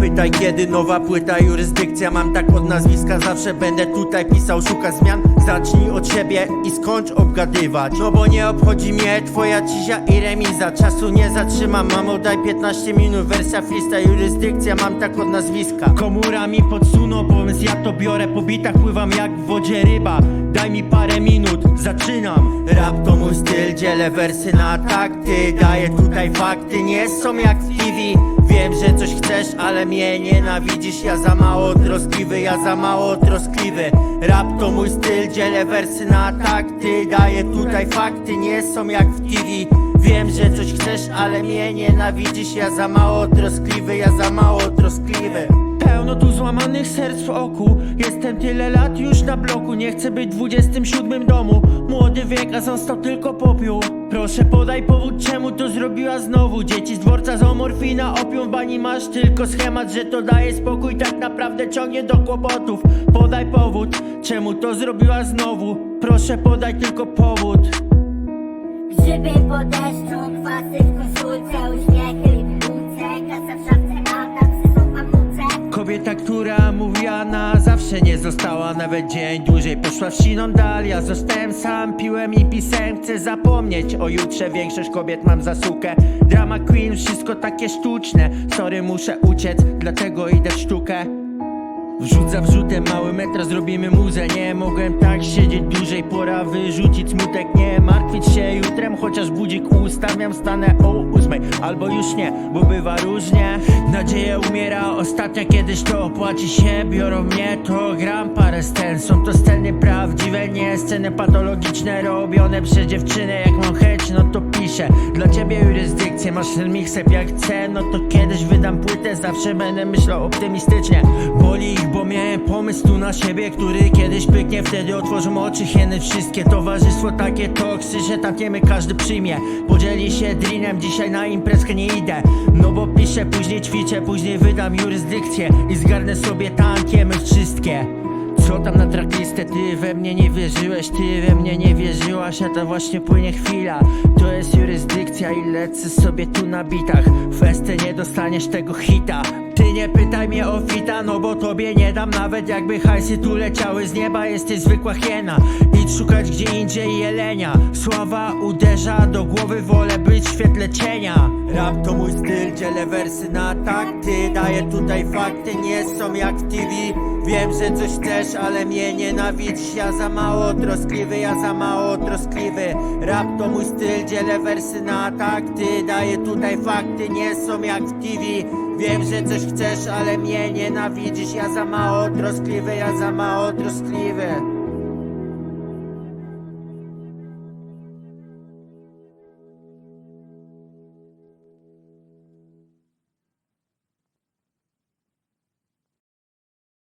Pytaj kiedy nowa płyta Jurysdykcja. Mam tak od nazwiska Zawsze będę tutaj pisał, szuka zmian Zacznij od siebie i skończ obgadywać. No bo nie obchodzi mnie twoja cizia i remiza. Czasu nie zatrzymam, mamo daj 15 minut. Wersja freestyle, jurysdykcja mam tak od nazwiska. Komura mi podsuną pomysł, ja to biorę. Po bitach pływam jak w wodzie ryba. Daj mi parę minut, zaczynam. Rap to mój styl, dzielę wersy na takty Daję tutaj fakty, nie są jak w TV Wiem, że coś chcesz, ale mnie nienawidzisz Ja za mało troskliwy, ja za mało troskliwy. Rap to mój styl, dzielę wersy na takty Daję tutaj fakty, nie są jak w TV Wiem, że coś chcesz, ale mnie nienawidzisz Ja za mało troskliwy, ja za mało troskliwy Tu złamanych serc w oku. Jestem tyle lat już na bloku. Nie chcę być w 27 domu. Młody wiek, a został tylko popiół. Proszę podaj powód, czemu to zrobiła znowu. Dzieci z dworca z omorfina Opium w bani. Masz tylko schemat Że to daje spokój, tak naprawdę ciągnie do kłopotów. Podaj powód, czemu to zrobiła znowu. Proszę podaj tylko powód. Grzyby po deszczu, kwasy w koszulce Uśmiechy w bułce, kasa w Kobieta, która mówiła na zawsze nie została. Nawet dzień dłużej poszła w siną dal. Ja zostałem sam, piłem i pisałem. Chcę zapomnieć o jutrze. Większość kobiet mam za sukę. Drama queen, wszystko takie sztuczne. Sorry, muszę uciec, dlatego idę w sztukę Wrzut za wrzutem, mały metro, zrobimy muzę. Nie mogłem tak siedzieć dłużej, pora wyrzucić smutek. Nie martwić się jutrem, chociaż budzik ustawiam Stanę o ósmej, albo już nie, bo bywa różnie. Nadzieja umiera, ostatnia kiedyś to opłaci się. Biorą mnie, to gram parę scen. Są to sceny prawdziwe, nie sceny patologiczne. Robione przez dziewczynę, jak mam chęć, no to piszę. Dla ciebie jurysdykcję, masz ten mixep jak chcę. No to kiedyś wydam płytę, zawsze będę myślał optymistycznie. Boli ich, pomysł tu na siebie Który kiedyś pyknie, wtedy otworzą oczy hieny. Wszystkie towarzystwo takie toksyczne, tamkiemy każdy przyjmie. Podzieli się drinem, dzisiaj na imprezkę nie idę. No bo piszę, później ćwiczę, później wydam jurysdykcję I zgarnę sobie tankiemy wszystkie. Co tam na tracklistę? Ty we mnie nie wierzyłeś, ty we mnie nie wierzyłaś, a to właśnie płynie chwila. To jest jurysdykcja i lecę sobie tu na bitach. W esce nie dostaniesz tego hita Nie pytaj mnie o fita, no bo tobie nie dam. Nawet jakby hajsy tu leciały z nieba, jesteś zwykła hiena. Idź szukać gdzie indziej jelenia. Sława uderza do głowy, wolę być w świetle cienia Rap to mój styl, dzielę wersy na takty. Daję tutaj fakty, nie są jak w TV Wiem, że coś chcesz, ale mnie nienawidzisz. Ja za mało troskliwy, ja za mało troskliwy. Rap to mój styl, dzielę wersy na takty. Daję tutaj fakty, nie są jak w TV Wiem, że coś chcesz, ale mnie nienawidzisz. Ja za mało troskliwy, ja za mało troskliwy